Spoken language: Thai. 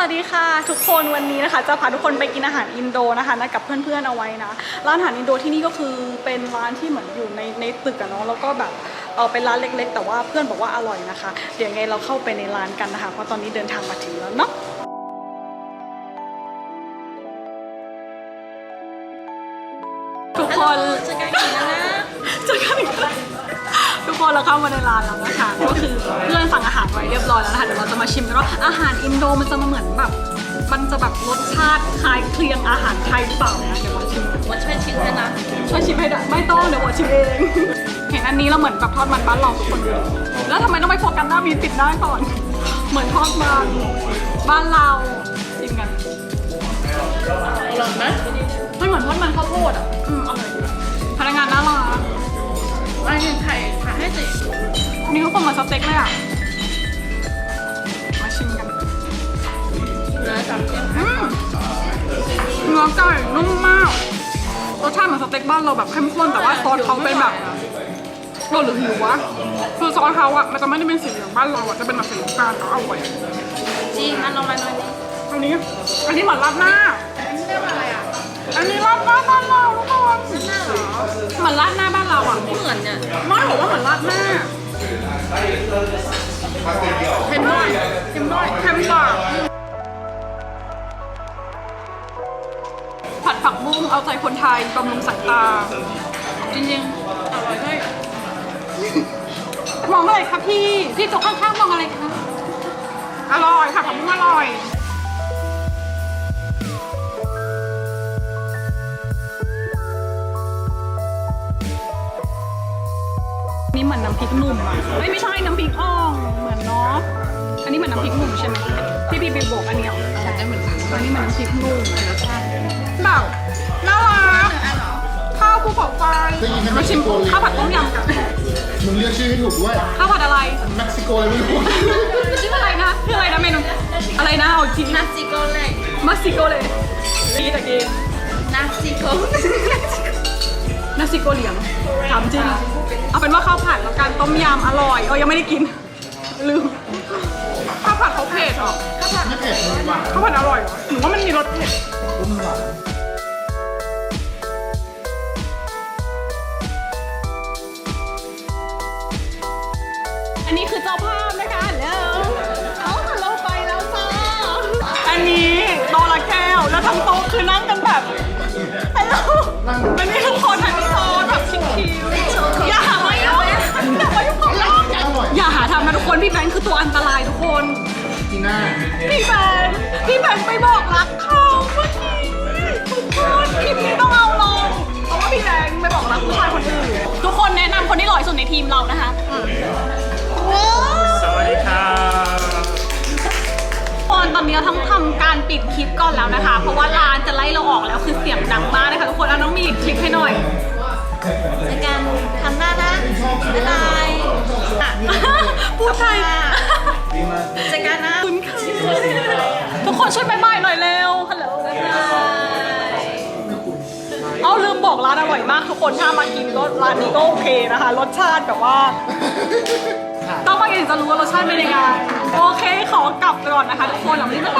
วัสดีค่ะ ทุกคนวันนี้นะคะ จะพาทุกคนไปกินอาหารอินโดนะคะนะกับเพื่อนๆเอาไว้นะร้านอาหารอินโดที่นี่ก็คือเป็นร้านที่เหมือนอยู่ในในตึกอะเนาะแล้วก็แบบเออเป็นร้านเล็ก ๆ แต่ว่าเพื่อนบอกว่าอร่อยนะคะ เดี๋ยวยังไงเราเข้าไปในร้านกันนะคะ เพราะตอนนี้เดินทางมาถึงแล้วเนาะ ทุกคนเราเข้ามาในร้านแล้วนะคะก็คือเพื่อนสั่งอาหารไว้เรียบร้อยแล้วนะคะเดี๋ยวเราจะมาชิมกันว่าอาหารอินโดมันจะมาเหมือนแบบมันจะแบบรสชาติคล้ายเคลียงอาหารไทยหรือเปล่านะเดี๋ยวมาชิมกันว่าช่วยชิมให้นะช่วยชิมให้ได้ไม่ต้องเดี๋ยวผมชิมเองเห็นอันนี้เราเหมือนแบบทอดมันบ้านเราทุกคนดูดิแล้วทำไมต้องไปโฟกัสหน้ามีปิดหน้าก่อน เหมือนทอดมันบ้านเราชิมกันอร่อยไหมมันเหมือนทอดมันข้าวโพดอะ สเต็กเลยอะ มาชิมกันเนื้อสามชิ้นอืมเนื้อไก่นุ่มมาก รสชาติเหมือนสเต็กบ้านเราแบบเข้มข้นแต่ว่าซอสเขาเป็นแบบโรหรือหิววะคือซอสเขาอะมันจะไม่ได้เป็นสีเหลืองบ้านเราอะจะเป็นแบบสีน้ำตาลแต่อร่อยจริงอันลองมาหน่อยดิอันนี้ อันนี้เหมือนราดหน้า อันนี้เรียกว่าอะไรอะ อันนี้ราดหน้าบ้านเราทุกคนหน้าเหรอเหมือนราดหน้าบ้านเราอะไม่เหมือนเนี่ยไม่บอกว่าเหมือนราดหน้า เค็มด้วยเค็มด้วยเค็มกว่าผัดผักบุ้งเอาใจคนไทยบำรุงสายตา จริงๆ อร่อยด้วยมองอะไรคะพี่ พี่ต๊ะข้างๆมองอะไรคะ อร่อยค่ะผักบุ้งอร่อย นี่เหมือนน้ำพริกหนุ่มอะเอ้ยไม่ใช่น้ำพริกอ่องเหมือนเนาะอันนี้เหมือนน้ำพริกหนุ่มใช่ไหมที่พี่บีบอกอันนี้เหรอใช่เหมือนกันอันนี้เหมือนน้ำพริกหนุ่มแบบน่ารักอันเหรอข้าวภูเขาไฟได้ยินไหมมาชิมข้าวผัดต้มยำกันมึงเรียกชื่อให้ถูกด้วยข้าวผัดอะไรเม็กซิโกอะไรไม่รู้ชื่ออะไรนะชื่ออะไรนะเมนูอะไรนะเอาอีกทีนาซิโกเล่มักซิโกเลยดีตะกี้นาซิโก นาซิโกเหลียงถามจริง เอาเป็นว่าข้าวผัดแล้วกันต้มยำอร่อย เออยังไม่ได้กิน ลืม ข้าวผัดเขาเผ็ดเหรอ ไม่เผ็ดเลยว่ะข้าวผัดอร่อยเหรอหนูว่ามันมีรสเผ็ดต้มหวานอันนี้คือเจ้าภาพนะคะแล้วเอาเราไปแล้วจ้า อันนี้โตะละแก้ว แล้วทั้งโต๊ะคือนั่งกันแบบ ฮัลโหลอันนี้ทุกค คนพี่แบงค์คือตัวอันตรายทุกคนจีน่าพี่แบงค์พี่แบงค์ไปบอกรักเขาเมื่อกี้ทุกคนคลิปนี้ต้องเอาลงเพราะว่าพี่แบงค์ไปบอกรักผู้ชายคนอื่นทุกคนแนะนำคนที่หล่อที่สุดในทีมเรานะคะว้าวสวัสดีครับตอนตอนนี้เราต้องทำการปิดคลิปก่อนแล้วนะคะ เพราะว่าร้านจะไล่เราออกแล้วคือเสียงดังมากนะคะทุกคนเอาน้องมีคลิปให้หน่อยในการทำหน้านะบ๊ายบายอะ พูดไทยเจอกันนะคุณค่ะทุกคนช่วยบายบายหน่อยเร็วฮัลโหลบ๊ายบายเอาลืมบอกร้านอร่อยมากทุกคนถ้ามากินก็ร้านนี้ก็โอเคนะคะ รสชาติแบบว่า ต้องมากินถึงจะรู้ว่ารสชาติเป็นยังไงโอเคขอกลับก่อนนะคะทุกคนหลังนี้บ๊ายบาย